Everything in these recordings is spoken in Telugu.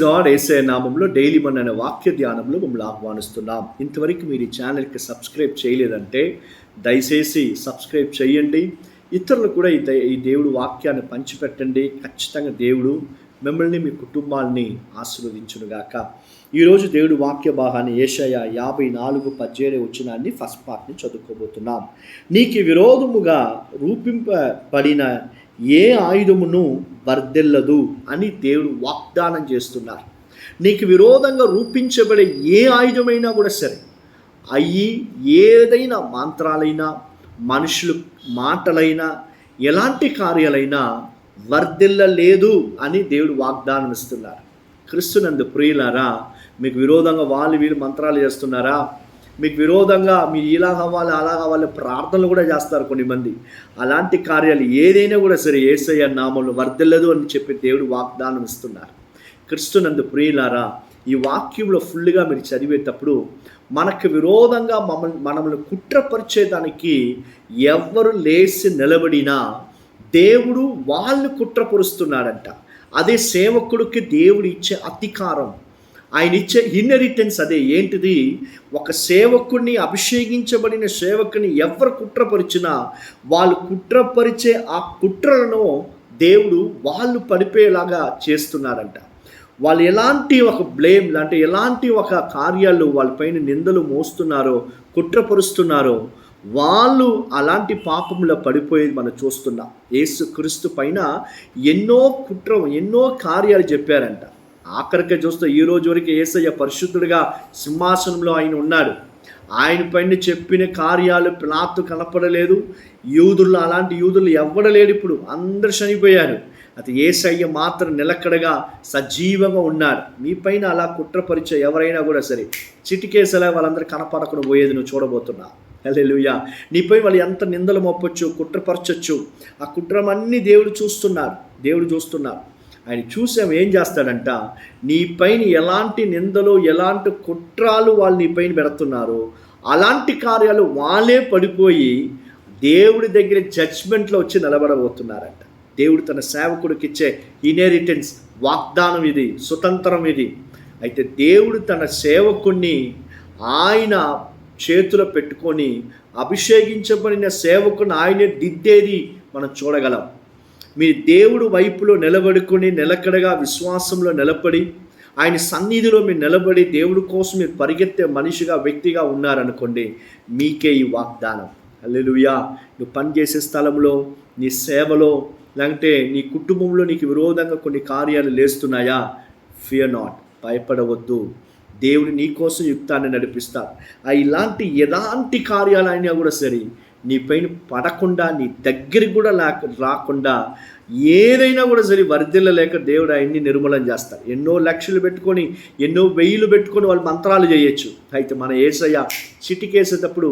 లార్డ్ ఏసే నామంలో డైలీ మన అనే వాక్య ధ్యానంలో మమ్మల్ని ఆహ్వానిస్తున్నాం. ఇంతవరకు మీరు ఈ ఛానల్కి సబ్స్క్రైబ్ చేయలేదంటే దయచేసి సబ్స్క్రైబ్ చేయండి. ఇతరులు కూడా ఈ దే- ఈ దేవుడు వాక్యాన్ని పంచిపెట్టండి. ఖచ్చితంగా దేవుడు మిమ్మల్ని మీ కుటుంబాన్ని ఆశీర్వదించునుగాక. ఈరోజు దేవుడు వాక్య భాగాన్ని ఏషయ యాభై నాలుగు పద్దెనిమిది వచ్చినాన్ని ఫస్ట్ పార్ట్ని చదువుకోబోతున్నాం. నీకు విరోధముగా రూపింపబడిన ఏ ఆయుధమును వర్దిల్లదు అని దేవుడు వాగ్దానం చేస్తున్నారు. నీకు విరోధంగా రూపించబడే ఏ ఆయుధమైనా కూడా సరే అయ్యి ఏదైనా మంత్రాలైనా మనుషులు మాటలైనా ఎలాంటి కార్యాలైనా వర్ధిల్లలేదు అని దేవుడు వాగ్దానం ఇస్తున్నారు. క్రిస్తునందు ప్రియులారా మీకు విరోధంగా వాళ్ళు వీళ్ళు మంత్రాలు చేస్తున్నారా? మీకు విరోధంగా మీరు ఇలా కావాలి అలా కావాలి ప్రార్థనలు కూడా చేస్తారు కొన్ని మంది అలాంటి కార్యాలు ఏదైనా కూడా సరే ఏసయ్య నామంలో వర్ధిల్లదు అని చెప్పి దేవుడు వాగ్దానం ఇస్తున్నారు. క్రిస్తునందు ప్రియులారా ఈ వాక్యంలో ఫుల్గా మీరు చదివేటప్పుడు మనకు విరోధంగా మమ్మల్ని మనల్ని కుట్రపరిచేదానికి ఎవరు లేచి నిలబడినా దేవుడు వాళ్ళు కుట్రపరుస్తున్నాడంట. అదే సేవకుడికి దేవుడు ఇచ్చే అధికారం. ఆయన ఇచ్చే ఇన్హెరిటెన్స్ అదే. ఏంటిది? ఒక సేవకుడిని అభిషేకించబడిన సేవకుని ఎవరు కుట్రపరిచినా వాళ్ళు కుట్రపరిచే ఆ కుట్రలను దేవుడు వాళ్ళు పడిపోయేలాగా చేస్తున్నారంట. వాళ్ళు ఎలాంటి ఒక బ్లేమ్ అంటే ఎలాంటి ఒక కార్యాలు వాళ్ళపైన నిందలు మోస్తున్నారో కుట్రపరుస్తున్నారో వాళ్ళు అలాంటి పాపంలో పడిపోయేది మనం చూస్తున్నాం. యేసు క్రీస్తు పైన ఎన్నో కుట్ర ఎన్నో కార్యాలు చెప్పారంట. ఆఖరికి చూస్తే ఈ రోజు వరకు ఏసయ్య పరిశుద్ధుడిగా సింహాసనంలో ఆయన ఉన్నాడు. ఆయన పైన చెప్పిన కార్యాలు పిలాత్తు కనపడలేదు. యూదుల్లో అలాంటి యూదులు ఎవ్వడలేడు ఇప్పుడు. అందరు చనిపోయారు. అది ఏసయ్య మాత్రం నిలకడగా సజీవంగా ఉన్నాడు. మీ పైన అలా కుట్రపరిచే ఎవరైనా కూడా సరే చిటికేసలా వాళ్ళందరూ కనపడకుండా పోయేది నువ్వు చూడబోతున్నా. హల్లెలూయా. నీపై వాళ్ళు ఎంత నిందలు మోపొచ్చు కుట్రపరచొచ్చు. ఆ కుట్రమన్నీ దేవుడు చూస్తున్నారు దేవుడు చూస్తున్నారు ఆయన చూసాం ఏం చేస్తాడంట నీ పైన ఎలాంటి నిందలు ఎలాంటి కుట్రాలు వాళ్ళు నీ పైన పెడుతున్నారో అలాంటి కార్యాలు వాళ్ళే పడిపోయి దేవుడి దగ్గర జడ్జ్మెంట్లో వచ్చి నిలబడబోతున్నారంట. దేవుడు తన సేవకుడికి ఇచ్చే ఇన్హెరిటెన్స్ వాగ్దానం ఇది స్వతంత్రం ఇది. అయితే దేవుడు తన సేవకుణ్ణి ఆయన చేతిలో పెట్టుకొని అభిషేకించబడిన సేవకుని ఆయనే దిద్దేది మనం చూడగలం. మీ దేవుడు వైపులో నిలబడుకొని నిలకడగా విశ్వాసంలో నిలబడి ఆయన సన్నిధిలో మీరు నిలబడి దేవుడి కోసం మీరు పరిగెత్తే మనిషిగా వ్యక్తిగా ఉన్నారనుకోండి మీకే ఈ వాగ్దానం. అల్లెలుయా నువ్వు పనిచేసే స్థలంలో నీ సేవలో లేదంటే నీ కుటుంబంలో నీకు విరోధంగా కొన్ని కార్యాలు లేస్తున్నాయా? ఫియర్ నాట్ భయపడవద్దు. దేవుడు నీ కోసం యుక్తాన్ని నడిపిస్తాడు. ఆ ఇలాంటి ఎలాంటి కార్యాలైనా కూడా సరే నీ పైన పడకుండా నీ దగ్గరికి కూడా లేక రాకుండా ఏదైనా కూడా సరే వర్ధిల్లలేక దేవుడు ఆయన్ని నిర్మూలన చేస్తారు ఎన్నో లక్షలు పెట్టుకొని ఎన్నో వెయ్యిలు పెట్టుకొని వాళ్ళు మంత్రాలు చేయొచ్చు. అయితే మన ఏసయ్య చిటికేసేటప్పుడు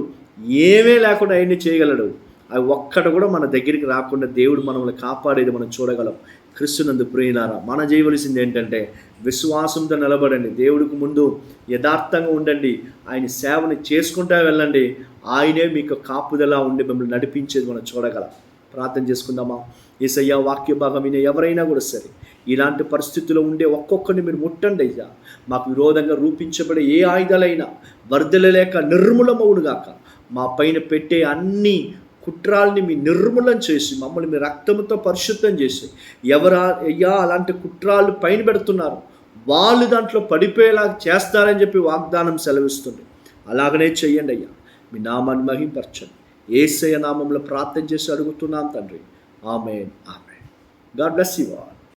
ఏమీ లేకుండా ఆయన్ని చేయగలడు. అవి ఒక్కటి కూడా మన దగ్గరికి రాకుండా దేవుడు మనల్ని కాపాడేది మనం చూడగలం. క్రిస్తునందు ప్రియులారా మన చేయవలసింది ఏంటంటే విశ్వాసంతో నిలబడండి. దేవుడికి ముందు యథార్థంగా ఉండండి. ఆయన సేవని చేసుకుంటా వెళ్ళండి. ఆయనే మీకు కాపుదల ఉండి మిమ్మల్ని నడిపించేది మనం చూడగలం. ప్రార్థన చేసుకుందామా? ఏసయ్య వాక్య భాగం వినే ఎవరైనా కూడా సరే ఇలాంటి పరిస్థితుల్లో ఉండే ఒక్కొక్కరిని మీరు ముట్టండి అయ్యా. మాకు విరోధంగా రూపించబడే ఏ ఆయుధాలైనా వర్ధలలేక నిర్మూలమవునుగాక మా పైన పెట్టే అన్ని కుట్రాల్ని మీ నిర్మూలన చేసి మమ్మల్ని మీ రక్తంతో పరిశుద్ధం చేసి ఎవరా అయ్యా అలాంటి కుట్రాలు పైన పెడుతున్నారు. వాళ్ళు దాంట్లో పడిపోయేలా చేస్తారని చెప్పి వాగ్దానం సెలవిస్తుంది. అలాగనే చెయ్యండి అయ్యా. మీ నామాన్ని మహింపరచండి. ఏసయ్య నామంలో ప్రార్థన చేసి అడుగుతున్నాం తండ్రి. ఆమె ఆమె గాడ్ బ్లెస్ యూ ఆల్.